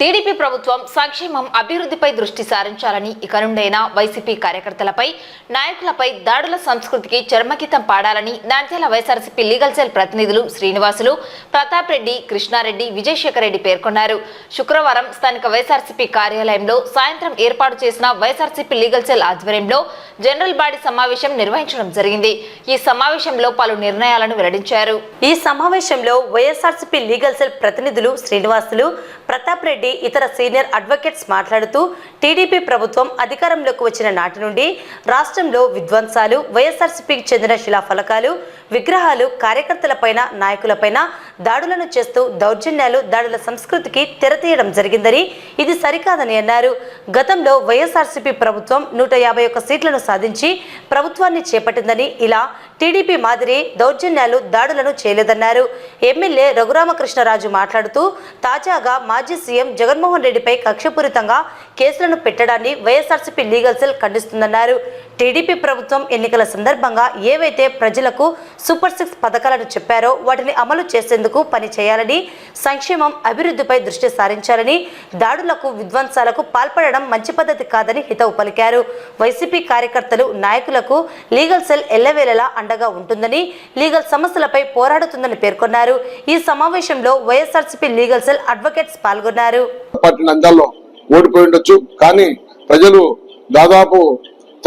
TDP ప్రభుత్వం సంక్షేమం అభివృద్ధిపై దృష్టి సారించాలని ఇక నుండైనా వైసీపీ కార్యకర్తలపై నాయకులపై దాడుల సంస్కృతికి చర్మకితం పాడాలని నంద్యాల వైఎస్ఆర్సీపీ లీగల్ సెల్ ప్రతినిధులు శ్రీనివాసులు ప్రతాప్ రెడ్డి కృష్ణారెడ్డి విజయశేఖర్ రెడ్డి పేర్కొన్నారు. శుక్రవారం స్థానిక వైఎస్ఆర్సీపీ కార్యాలయంలో సాయంత్రం ఏర్పాటు చేసిన వైఎస్ఆర్సీపీ లీగల్ సెల్ ఆధ్వర్యంలో జనరల్ బాడీ సమావేశం నిర్వహించడం జరిగింది. ఈ సమావేశంలో పలు నిర్ణయాలను వెల్లడించారు. ఈ సమావేశంలో వైఎస్ఆర్సీపీ లీగల్ సెల్ ప్రతినిధులు శ్రీనివాసులు ప్రతాప్ రెడ్డి ఇతర సీనియర్ అడ్వకేట్స్ మాట్లాడుతూ టీడీపీ ప్రభుత్వం అధికారంలోకి వచ్చిన నాటి నుండి రాష్ట్రంలో విధ్వంసాలు వైఎస్ఆర్సీపీకి చెందిన శిలాఫలకాలు విగ్రహాలు కార్యకర్తలపైన నాయకులపైన దాడులను చేస్తూ దౌర్జన్యాలు దాడుల సంస్కృతికి తెరతీయడం జరిగిందని ఇది సరికాదని అన్నారు. గతంలో వైఎస్ఆర్సీపీ ప్రభుత్వం నూట యాభై ఒక్క సీట్లను సాధించి ప్రభుత్వాన్ని చేపట్టిందని ఇలా టీడీపీ మాదిరి దౌర్జన్యాలు దాడులను చేయలేదన్నారు. ఎమ్మెల్యే రఘురామకృష్ణరాజు మాట్లాడుతూ తాజాగా మాజీ సీఎం జగన్మోహన్ రెడ్డిపై కక్షపూరితంగా కేసులను పెట్టడాన్ని వైఎస్ఆర్సీపీ లీగల్ సెల్ ఖండిస్తుందన్నారు. టీడీపీ ప్రభుత్వం ఎన్నికల సందర్భంగా ఏవైతే ప్రజలకు సూపర్ సిక్స్ పథకాలను చెప్పారో వాటిని అమలు చేసేందుకు పని చేయాలని సంక్షేమం అభివృద్ధిపై దృష్టి సారించాలని దాడులకు విధ్వంసాలకు పాల్పడడం మంచి పద్ధతి కాదని హితవు పలికారు. వైసీపీ కార్యకర్తలు నాయకులకు లీగల్ సెల్ ఎల్లవేళలా అండగా ఉంటుందని లీగల్ సమస్యలపై పోరాడుతుందని పేర్కొన్నారు. ఈ సమావేశంలో వైఎస్ఆర్సీపీ లీగల్ సెల్ అడ్వకేట్స్ పాల్గొన్నారు. ఓడిపోయి ఉండొచ్చు కానీ ప్రజలు దాదాపు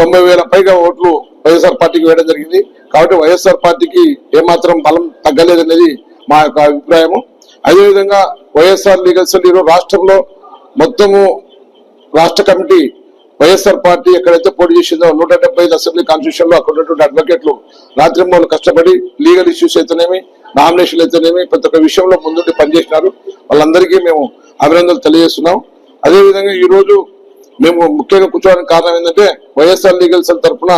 తొంభై వేల పైగా ఓట్లు వైఎస్ఆర్ పార్టీకి వేయడం జరిగింది. కాబట్టి వైఎస్ఆర్ పార్టీకి ఏమాత్రం బలం తగ్గలేదనేది మా యొక్క అభిప్రాయము. అదేవిధంగా వైఎస్ఆర్ లీగల్ సెల్ ఈరోజు రాష్ట్రంలో మొత్తము రాష్ట్ర కమిటీ వైఎస్ఆర్ పార్టీ ఎక్కడైతే పోటీ చేసిందో నూట డెబ్బై ఐదు అసెంబ్లీ కాన్స్టిట్యూషన్లో అక్కడ ఉన్నటువంటి అడ్వకేట్లు రాత్రింబోలు కష్టపడి లీగల్ ఇష్యూస్ అయితేనేమి నామినేషన్లు అయితేనేమి ప్రతి ఒక్క విషయంలో ముందుండి పనిచేసినారు. వాళ్ళందరికీ మేము అభినందనలు తెలియజేస్తున్నాం. అదేవిధంగా ఈ రోజు మేము ముఖ్యంగా కూర్చోవడానికి కారణం ఏంటంటే వైఎస్ఆర్ లీగల్ సెల్ తరఫున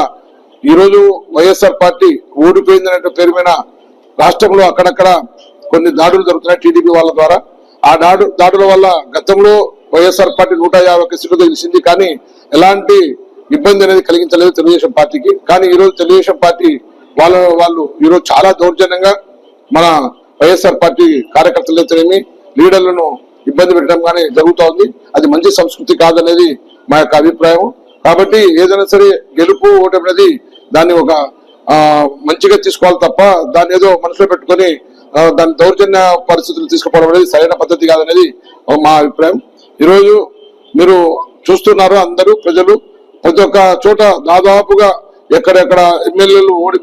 ఈ రోజు వైఎస్ఆర్ పార్టీ ఓడిపోయిందనే పేరు మీద రాష్ట్రంలో అక్కడక్కడ కొన్ని దాడులు జరుగుతున్నాయి టీడీపీ వాళ్ళ ద్వారా. ఆ దాడు దాడుల వల్ల గతంలో వైఎస్ఆర్ పార్టీ నూట యాభై ఒక్క సీట్లు కానీ ఎలాంటి ఇబ్బంది అనేది కలిగించలేదు తెలుగుదేశం పార్టీకి. కానీ ఈ రోజు తెలుగుదేశం పార్టీ వాళ్ళ వాళ్ళు ఈరోజు చాలా దౌర్జన్యంగా మన వైఎస్ఆర్ పార్టీ కార్యకర్తలు లీడర్లను ఇబ్బంది పెట్టడం కానీ జరుగుతూ ఉంది అది మంచి సంస్కృతి కాదనేది మా యొక్క అభిప్రాయం కాబట్టి ఏదైనా సరే గెలుపు ఓటమి అనేది దాన్ని ఒక మంచిగా తీసుకోవాలి తప్ప దాన్ని ఏదో మనసులో పెట్టుకొని దాని దౌర్జన్య పరిస్థితులు తీసుకుపోవడం అనేది సరైన పద్ధతి కాదనేది మా అభిప్రాయం. ఈరోజు మీరు చూస్తున్నారు అందరూ ప్రజలు ప్రతి ఒక్క చోట దాదాపుగా ఎక్కడెక్కడ ఎమ్మెల్యేలు ఓడి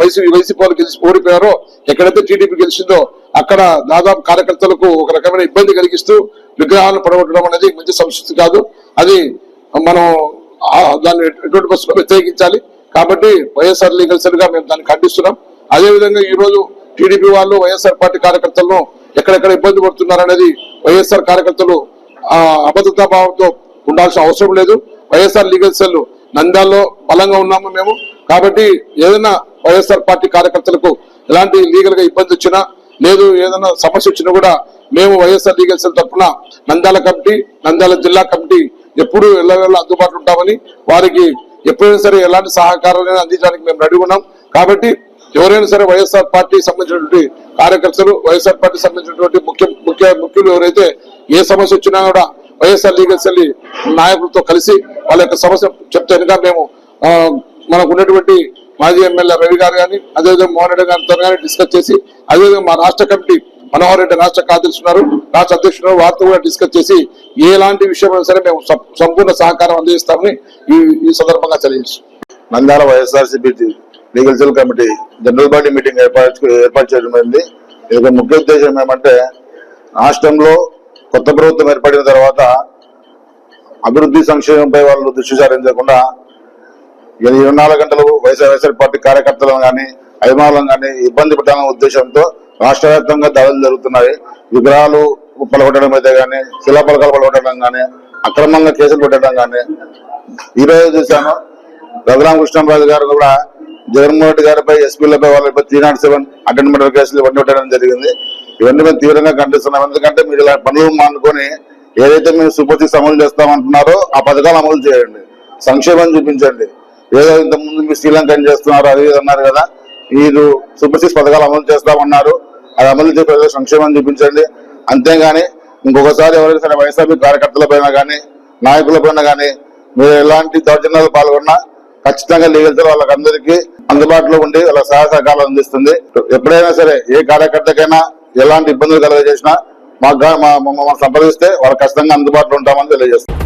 వైసీపీ వైసీపీ వాళ్ళు గెలిచి ఓడిపోయారో ఎక్కడైతే టీడీపీ గెలిచిందో అక్కడ దాదాపు కార్యకర్తలకు ఒక రకమైన ఇబ్బంది కలిగిస్తూ విగ్రహాలను పడగొట్టడం అనేది మంచి సంస్కృతి కాదు. అది మనం దాన్ని ఎటువంటి బస్సులో వ్యతిరేకించాలి. కాబట్టి వైఎస్ఆర్ లీగల్ సెల్గా మేము దాన్ని ఖండిస్తున్నాం. అదే విధంగా ఈ రోజు టీడీపీ వాళ్ళు వైఎస్ఆర్ పార్టీ కార్యకర్తలను ఎక్కడెక్కడ ఇబ్బంది పడుతున్నారు అనేది వైఎస్ఆర్ కార్యకర్తలు అభద్రతా భావంతో ఉండాల్సిన అవసరం లేదు. వైఎస్ఆర్ లీగల్ సెల్ నంద్యాల్లో బలంగా ఉన్నాము మేము. కాబట్టి ఏదైనా వైఎస్ఆర్ పార్టీ కార్యకర్తలకు ఎలాంటి లీగల్గా ఇబ్బంది వచ్చినా లేదు ఏదైనా సమస్య వచ్చినా కూడా మేము వైఎస్ఆర్ లీగల్ సెల్ తరఫున నంద్యాల కమిటీ నంద్యాల జిల్లా కమిటీ ఎప్పుడు ఎల్లవేళ అందుబాటులో ఉంటామని వారికి ఎప్పుడైనా సరే ఎలాంటి సహకారాలను అందించడానికి మేము రెడీ ఉన్నాం. కాబట్టి ఎవరైనా సరే వైఎస్ఆర్ పార్టీ సంబంధించినటువంటి కార్యకర్తలు వైఎస్ఆర్ పార్టీ సంబంధించినటువంటి ముఖ్య ముఖ్య ముఖ్యులు ఎవరైతే ఏ సమస్య వచ్చినా కూడా వైఎస్ఆర్ లీగల్ సెల్ నాయకులతో కలిసి వాళ్ళ యొక్క సమస్య చెప్తే మేము మనకు ఉన్నటువంటి మాజీ ఎమ్మెల్యే రవి గారు కానీ అదేవిధంగా మోహన్ రెడ్డి గారితో కానీ డిస్కస్ చేసి అదేవిధంగా మా రాష్ట్ర కమిటీ మనోహర్ రెడ్డి రాష్ట్ర కార్యదర్శున్నారు రాష్ట్ర అధ్యక్షుడు వారితో కూడా డిస్కస్ చేసి ఎలాంటి విషయమైనా సరే మేము సంపూర్ణ సహకారం అందిస్తామని ఈ ఈ సందర్భంగా తెలియజేస్తున్నాం. Nandyal YSRCP legal cell committee general body meeting ఏర్పాటు ఏర్పాటు చేయడం అయింది. ఇది ముఖ్య ఉద్దేశం ఏమంటే రాష్ట్రంలో కొత్త ప్రభుత్వం ఏర్పడిన తర్వాత అభివృద్ధి సంక్షేమంపై వాళ్ళు దృష్టి సారించకుండా ఇరవై నాలుగు గంటలు వైఎస్ఆర్ వైఎస్ఆర్ పార్టీ కార్యకర్తలను కానీ అభిమానులను కానీ ఇబ్బంది పెట్టాలనే ఉద్దేశంతో రాష్ట్ర వ్యాప్తంగా దాడులు జరుగుతున్నాయి. విగ్రహాలు పలగొట్టడం అయితే కానీ శిలాపలకాలు పలగొట్టడం కానీ అక్రమంగా కేసులు పెట్టడం కానీ ఈ రోజు చూశాను రఘురామకృష్ణరాజు గారు కూడా జగన్మోహన్ రెడ్డి గారిపై ఎస్పీలపై వాళ్ళపై three not seven attempt murder కేసులు ఇవన్నీ పెట్టడం జరిగింది. ఇవన్నీ మేము తీవ్రంగా ఖండిస్తున్నాం. ఎందుకంటే మీరు ఇలా పనులు మానుకొని ఏదైతే మీరు సూపర్ సిక్స్ అమలు చేస్తామంటున్నారో ఆ పథకాలు అమలు చేయండి. సంక్షేమం చూపించండి. ఏదో ఇంతకుముందు ముందు మీరు శ్రీలంక చేస్తున్నారు అది అన్నారు కదా. మీరు సూపర్ సిక్స్ పథకాలు అమలు చేస్తామన్నారు. అది అమలు చేసే సంక్షేమం చూపించండి. అంతేగాని ఇంకొకసారి ఎవరైనా సరే వైఎస్ఆర్పీ కార్యకర్తల పైన కానీ నాయకుల పైన కానీ మీరు ఎలాంటి దౌర్జన్యాలు పాల్గొన్నా ఖచ్చితంగా లీగల్ సెల్ వాళ్ళకందరికీ అందుబాటులో ఉండి వాళ్ళ సహాయ సహకారాలు అందిస్తుంది. ఎప్పుడైనా సరే ఏ కార్యకర్తకైనా ఎలాంటి ఇబ్బందులు కలగజేసినా మాకు మా- మమ్మల్ని సంప్రదిస్తే వాళ్ళు ఖచ్చితంగా అందుబాటులో ఉంటామని తెలియజేస్తుంది